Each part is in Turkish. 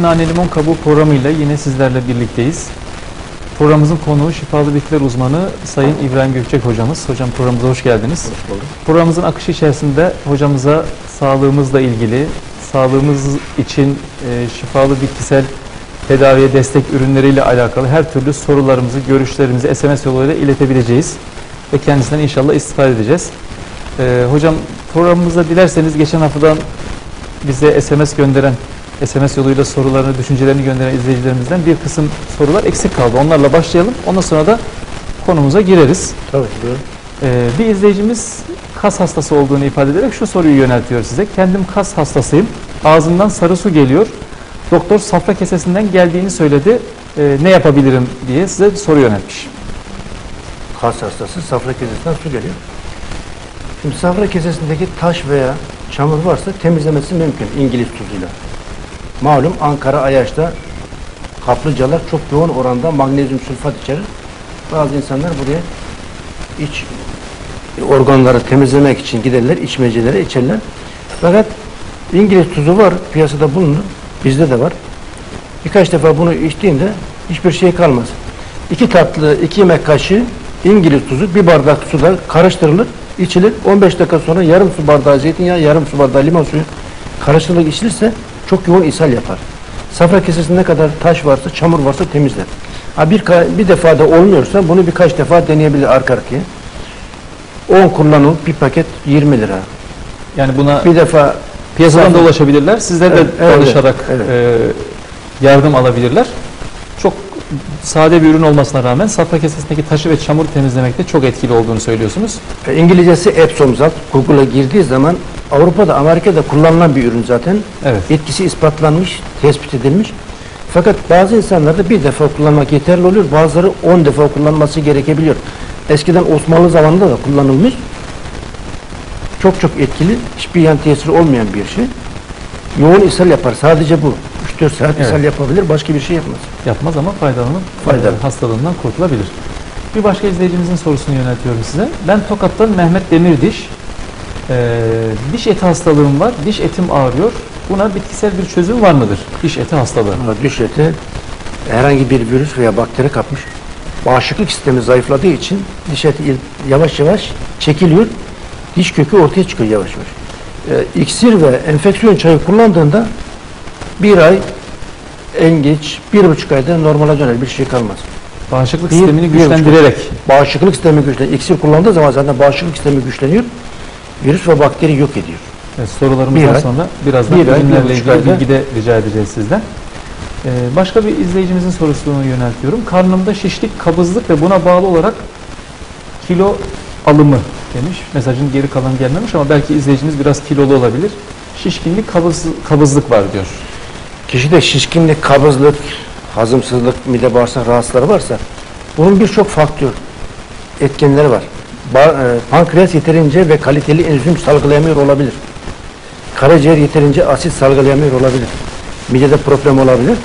Bir Nane Limon Kabuğu programıyla yine sizlerle birlikteyiz. Programımızın konuğu şifalı bitkiler uzmanı Sayın İbrahim Gökçek hocamız. Hocam programımıza hoş geldiniz. Hoş bulduk. Programımızın akışı içerisinde hocamıza sağlığımızla ilgili, sağlığımız için e, şifalı bitkisel tedaviye destek ürünleriyle alakalı her türlü sorularımızı, görüşlerimizi SMS yoluyla iletebileceğiz. Ve kendisinden inşallah istifade edeceğiz. E, hocam programımızda dilerseniz geçen haftadan bize SMS gönderen, SMS yoluyla sorularını, düşüncelerini gönderen izleyicilerimizden bir kısım sorular eksik kaldı. Onlarla başlayalım. Ondan sonra da konumuza gireriz. Tabii buyurun. Ee, bir izleyicimiz kas hastası olduğunu ifade ederek şu soruyu yöneltiyor size. Kendim kas hastasıyım. Ağzımdan sarı su geliyor. Doktor safra kesesinden geldiğini söyledi. Ee, ne yapabilirim diye size soru yöneltmiş. Kas hastası safra kesesinden su geliyor. Şimdi safra kesesindeki taş veya çamur varsa temizlemesi mümkün İngiliz tuzuyla. Malum Ankara Ayaş'ta kaplıcalar çok yoğun oranda magnezyum sülfat içerir. Bazı insanlar buraya iç organları temizlemek için giderler, içmecelere içerler. Fakat İngiliz tuzu var, piyasada bulunur. Bizde de var. Birkaç defa bunu içtiğinde hiçbir şey kalmaz. İki tatlı, iki yemek kaşığı İngiliz tuzu bir bardak suda karıştırılır, içilir. 15 dakika sonra yarım su bardağı zeytinyağı, yarım su bardağı limon suyu karıştırılıp içilirse çok yoğun ishal yapar. Safra kesesinde ne kadar taş varsa, çamur varsa temizler. Ha bir, bir defa da olmuyorsa bunu birkaç defa deneyebilir arka arkaya. 10 kullanılıp bir paket 20 lira. Yani buna Bir defa piyasadan da ulaşabilirler. Sizler de Evet, evet, danışarak evet. e, yardım alabilirler. Sade bir ürün olmasına rağmen safra kesesindeki taşı ve çamuru temizlemekte çok etkili olduğunu söylüyorsunuz. E, İngilizcesi Epsom zat. Google'a girdiği zaman Avrupa'da, Amerika'da kullanılan bir ürün zaten. Evet. Etkisi ispatlanmış, tespit edilmiş. Fakat bazı insanlarda bir defa kullanmak yeterli oluyor. Bazıları 10 defa kullanması gerekebiliyor. Eskiden Osmanlı zamanında da kullanılmış. Çok çok etkili, hiçbir yan tesiri olmayan bir şey. Yoğun ishal yapar. Sadece bu. 3-4 saat Evet. ishal yapabilir. Başka bir şey yapmaz. Yapmaz ama faydalanıp Faydalı. e, hastalığından kurtulabilir. Bir başka izleyicimizin sorusunu yöneltiyorum size. Ben Tokat'tan Mehmet Demirdiş. Ee, diş eti hastalığım var. Diş etim ağrıyor. Buna bitkisel bir çözüm var mıdır? Diş eti hastalığı. Diş eti herhangi bir virüs veya bakteri kapmış. Bağışıklık sistemi zayıfladığı için diş eti yavaş yavaş çekiliyor. Diş kökü ortaya çıkıyor yavaş yavaş. Ee, iksir ve enfeksiyon çayı kullandığında bir ay en geç bir buçuk ayda normale döner bir şey kalmaz. Bağışıklık Bir- sistemini bir güçlendirerek Bağışıklık sistemi güçleniyor. İksir kullandığı zaman zaten bağışıklık sistemi güçleniyor. Virüs ve bakteri yok ediyor. Evet, sorularımızdan Bir ay- sonra birazdan bir bir ürünlerle ilgili bilgi de rica edeceğiz sizden. Ee, başka bir izleyicimizin sorusunu yöneltiyorum. Karnımda şişlik, kabızlık ve buna bağlı olarak kilo alımı demiş. Mesajın geri kalan gelmemiş ama belki izleyicimiz biraz kilolu olabilir. Şişkinlik, kabız, kabızlık var diyor. Kişide şişkinlik, kabızlık, hazımsızlık, mide bağırsak rahatsızları varsa bunun birçok faktör etkenleri var. Ba- e, pankreas yeterince ve kaliteli enzim salgılayamıyor olabilir. Karaciğer yeterince asit salgılayamıyor olabilir. Midede problem olabilir.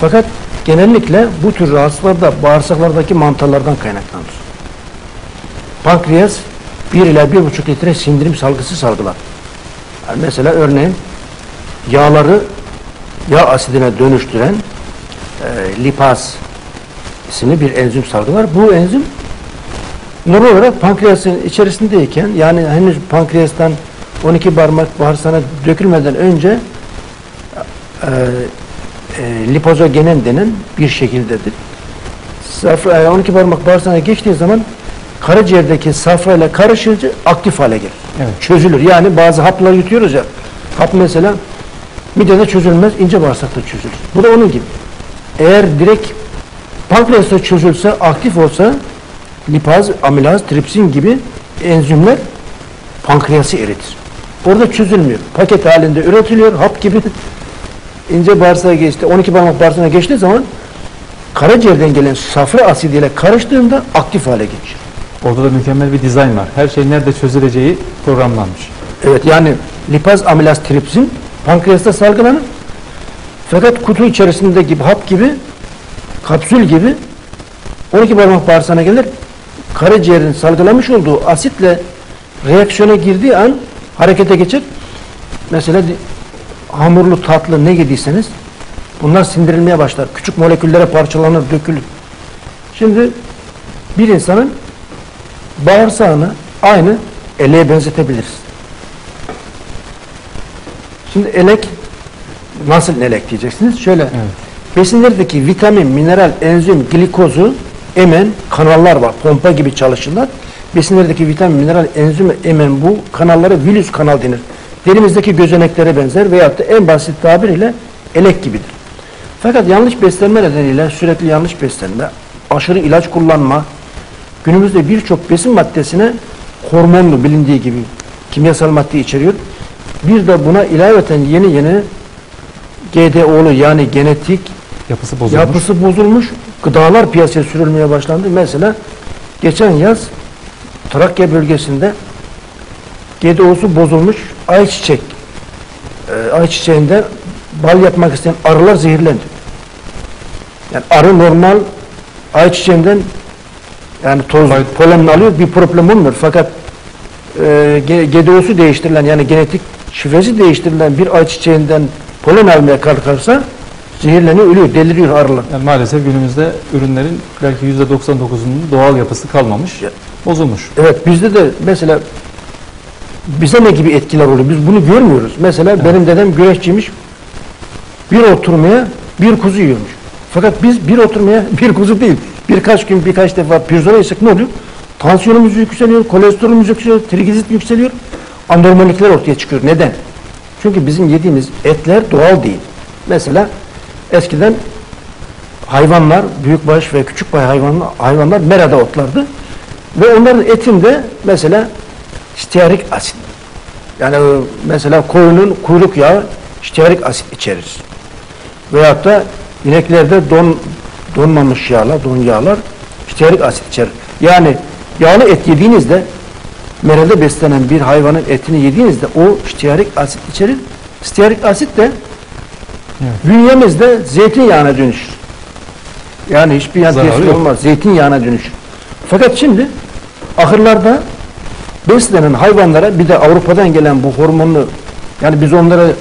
Fakat genellikle bu tür rahatsızlıklar da bağırsaklardaki mantarlardan kaynaklanır. Pankreas 1 ila 1,5 litre sindirim salgısı salgılar. Yani mesela örneğin yağları yağ asidine dönüştüren e, lipaz isimli bir enzim salgılar. Bu enzim normal olarak pankreasın içerisindeyken yani henüz pankreastan 12 parmak bağırsağına dökülmeden önce e, e, lipozogenen denen bir şekildedir. Safra, e, 12 parmak bağırsağına geçtiği zaman karaciğerdeki safrayla karışınca aktif hale gelir. Evet. Çözülür. Yani bazı haplar yutuyoruz ya. Hap mesela midede çözülmez, ince bağırsakta çözülür. Bu da onun gibi. Eğer direkt pankreasta çözülse, aktif olsa lipaz, amilaz, tripsin gibi enzimler pankreası eritir. Orada çözülmüyor. Paket halinde üretiliyor, hap gibi ince bağırsağa geçti, 12 parmak bağırsağına geçtiği zaman karaciğerden gelen safra asidiyle karıştığında aktif hale geçiyor. Orada da mükemmel bir dizayn var. Her şey nerede çözüleceği programlanmış. Evet yani lipaz amilaz tripsin pankreasta salgılanır. Fakat kutu içerisinde gibi hap gibi kapsül gibi 12 parmak bağırsağına gelir. Karaciğerin salgılamış olduğu asitle reaksiyona girdiği an harekete geçer. Mesela hamurlu tatlı ne yediyseniz Bunlar sindirilmeye başlar. Küçük moleküllere parçalanır, dökülür. Şimdi bir insanın bağırsağını aynı eleğe benzetebiliriz. Şimdi elek nasıl elek diyeceksiniz? Şöyle Evet. besinlerdeki vitamin, mineral, enzim, glikozu emen kanallar var. Pompa gibi çalışırlar. Besinlerdeki vitamin, mineral, enzim emen bu kanallara vilüs kanal denir. Derimizdeki gözeneklere benzer veyahut da en basit tabiriyle elek gibidir. Fakat yanlış beslenme nedeniyle sürekli yanlış beslenme, aşırı ilaç kullanma, günümüzde birçok besin maddesine hormonlu bilindiği gibi kimyasal madde içeriyor. Bir de buna ilaveten yeni yeni GDO'lu yani genetik Yapısı bozulmuş. yapısı bozulmuş gıdalar piyasaya sürülmeye başlandı. Mesela geçen yaz Trakya bölgesinde GDO'su bozulmuş ayçiçek e, ayçiçeğinde bal yapmak isteyen arılar zehirlendi. Yani arı normal ayçiçeğinden yani toz, Bay- polen alıyor bir problem olmuyor. Fakat e, GDO'su değiştirilen yani genetik şifresi değiştirilen bir ayçiçeğinden polen almaya kalkarsa zehirleniyor, ölüyor, deliriyor arılar. Yani maalesef günümüzde ürünlerin belki %99'unun doğal yapısı kalmamış, bozulmuş. Evet bizde de mesela bize ne gibi etkiler oluyor? Biz bunu görmüyoruz. Mesela benim dedem güreşçiymiş. Bir oturmaya bir kuzu yiyormuş. Fakat biz bir oturmaya bir kuzu değil. Birkaç gün birkaç defa pirzola yesek ne oluyor? Tansiyonumuz yükseliyor, kolesterolümüz yükseliyor, trigizit yükseliyor. Anormallikler ortaya çıkıyor. Neden? Çünkü bizim yediğimiz etler doğal değil. Mesela eskiden hayvanlar, büyükbaş ve küçükbaş hayvanlar, hayvanlar merada otlardı. Ve onların etinde mesela stearik asit. Yani mesela koyunun kuyruk yağı stearik asit içerir. Veyahut da ineklerde don, donmamış yağlar, don yağlar stearik asit içerir. Yani yağlı et yediğinizde merada beslenen bir hayvanın etini yediğinizde o stearik asit içerir. Stearik asit de Evet. bünyemizde zeytinyağına dönüşür. Yani hiçbir yan yok. olmaz. Zeytinyağına dönüşür. Fakat şimdi ahırlarda beslenen hayvanlara bir de Avrupa'dan gelen bu hormonlu yani biz onlara e,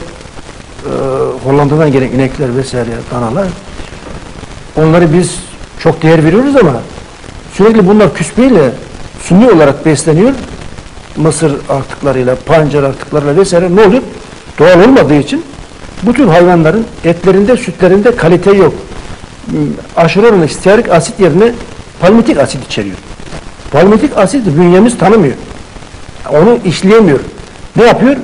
Hollanda'dan gelen inekler vesaire danalar onları biz çok değer veriyoruz ama sürekli bunlar küspeyle suni olarak besleniyor. Mısır artıklarıyla, pancar artıklarıyla vesaire ne oluyor? Doğal olmadığı için bu tür hayvanların etlerinde, sütlerinde kalite yok. M, Aşırı oranlı stearik asit yerine palmitik asit içeriyor. Palmitik asit bünyemiz tanımıyor. Onu işleyemiyor. Ne yapıyor?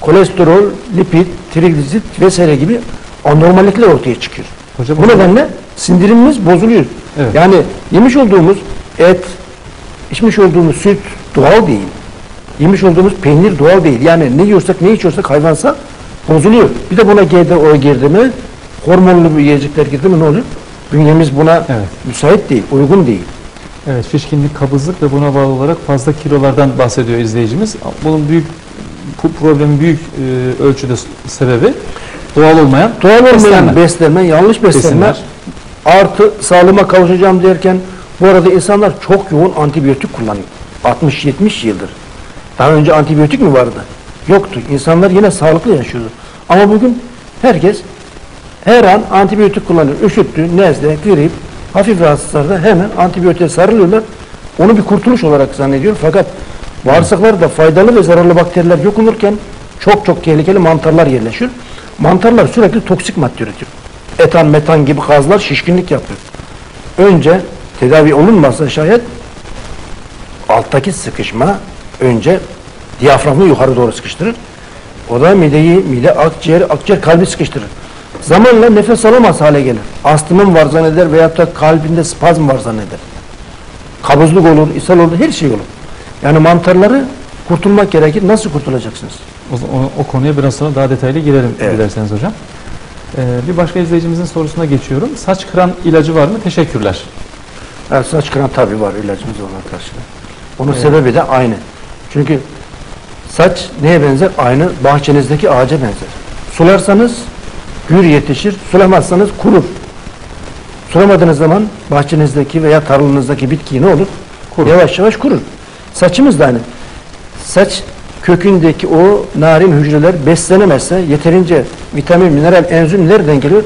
Kolesterol, lipid, triglisit vesaire gibi anormallikler ortaya çıkıyor. Hocam Bu nedenle sindirimimiz bozuluyor. Evet. Yani yemiş olduğumuz et, içmiş olduğumuz süt doğal değil. Yemiş olduğumuz peynir doğal değil. Yani ne yiyorsak ne içiyorsak hayvansa bozuluyor. Bir de buna GDO girdi mi, hormonlu bir yiyecekler girdi mi ne oluyor? Bünyemiz buna Evet. müsait değil, uygun değil. Evet, şişkinlik, kabızlık ve buna bağlı olarak fazla kilolardan bahsediyor izleyicimiz. Bunun büyük bu problemin büyük e, ölçüde sebebi doğal olmayan Doğal olmayan beslenme. beslenme, yanlış beslenme, Besinler. artı sağlığıma kavuşacağım derken bu arada insanlar çok yoğun antibiyotik kullanıyor. 60-70 yıldır. Daha önce antibiyotik mi vardı? Yoktu. İnsanlar yine sağlıklı yaşıyordu. Ama bugün herkes her an antibiyotik kullanıyor. Üşüttü, nezle, grip, hafif rahatsızlarda hemen antibiyotiğe sarılıyorlar. Onu bir kurtuluş olarak zannediyor. Fakat bağırsaklarda faydalı ve zararlı bakteriler yok olurken çok çok tehlikeli mantarlar yerleşiyor. Mantarlar sürekli toksik madde üretiyor. Etan, metan gibi gazlar şişkinlik yapıyor. Önce tedavi olunmazsa şayet alttaki sıkışma önce diyaframı yukarı doğru sıkıştırır. O da mideyi, mide, akciğer, akciğer kalbi sıkıştırır. Zamanla nefes alamaz hale gelir. Astımın var zanneder veyahut da kalbinde spazm var zanneder. Kabızlık olur, ishal olur, her şey olur. Yani mantarları kurtulmak gerekir. Nasıl kurtulacaksınız? O, o, o konuya biraz sonra daha detaylı girelim Evet. dilerseniz hocam. Ee, bir başka izleyicimizin sorusuna geçiyorum. Saç kıran ilacı var mı? Teşekkürler. Evet, saç kıran tabi var ilacımız ona karşı. Onun sebebi de aynı. Çünkü saç neye benzer? Aynı bahçenizdeki ağaca benzer. Sularsanız gür yetişir, sulamazsanız kurur. Sulamadığınız zaman bahçenizdeki veya tarlanızdaki bitki ne olur? Kurur. Yavaş yavaş kurur. Saçımız da aynı. Saç kökündeki o narin hücreler beslenemezse yeterince vitamin, mineral, enzim nereden geliyor?